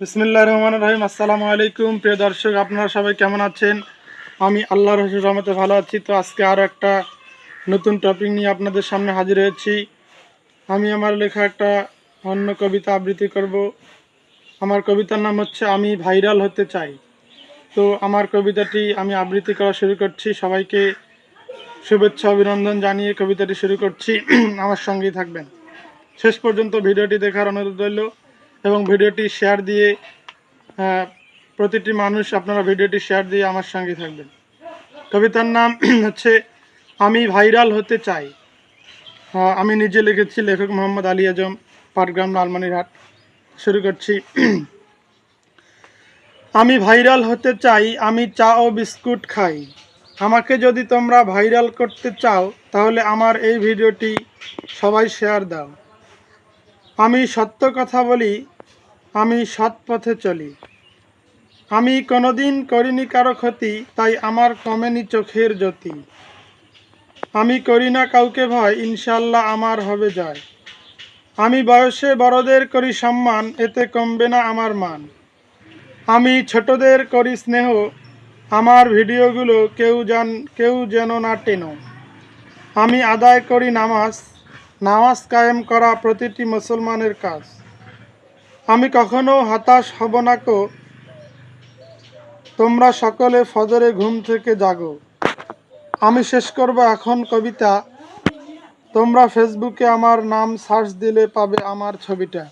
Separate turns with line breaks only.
বিসমিল্লাহ রহমান রহিম। আসসালামু আলাইকুম। প্রিয় দর্শক, আপনারা সবাই কেমন আছেন? আমি আল্লাহ রসুল রহমতে ভালো আছি। তো আজকে আরও একটা নতুন টপিক নিয়ে আপনাদের সামনে হাজির হয়েছি। আমি আমার লেখা একটা অন্য কবিতা আবৃত্তি করব। আমার কবিতার নাম হচ্ছে, আমি ভাইরাল হতে চাই। তো আমার কবিতাটি আমি আবৃত্তি করা শুরু করছি। সবাইকে শুভেচ্ছা, অভিনন্দন জানিয়ে কবিতাটি শুরু করছি। আমার সঙ্গেই থাকবেন। শেষ পর্যন্ত ভিডিওটি দেখার অনুরোধ রইল। এবং ভিডিওটি শেয়ার দিয়ে প্রতিটি মানুষ আপনারা ভিডিওটি শেয়ার দিয়ে আমার সঙ্গে থাকবেন। কবিতার নাম হচ্ছে, আমি ভাইরাল হতে চাই। আমি নিজে লিখেছি, লেখক মোহাম্মদ আলী আজম, পাটগ্রাম, লালমানিরহাট। শুরু করছি। আমি ভাইরাল হতে চাই, আমি চা ও বিস্কুট খাই। আমাকে যদি তোমরা ভাইরাল করতে চাও, তাহলে আমার এই ভিডিওটি সবাই শেয়ার দাও। আমি সত্য কথা বলি আমি সৎ পথে চলি। আমি কোনোদিন করিনি কারও ক্ষতি, তাই আমার কমেনি চোখের জ্যোতি। আমি করি না কাউকে ভয় ইনশাল্লাহ আমার হবে জয়। আমি বয়সে বড়দের করি সম্মান, এতে কমবে না আমার মান। আমি ছোটদের করি স্নেহ, আমার ভিডিওগুলো কেউ জান, কেউ যেন না টেনো। আমি আদায় করি নামাজ নামাজ কায়েম করা প্রতিটি মুসলমানের কাজ। আমি কখনো হতাশ হব না কো। তোমরা সকলে ফজরে ঘুম থেকে জাগো। আমি শেষ করব এখন কবিতা। তোমরা ফেসবুকে আমার নাম সার্চ দিলে পাবে আমার ছবিটা।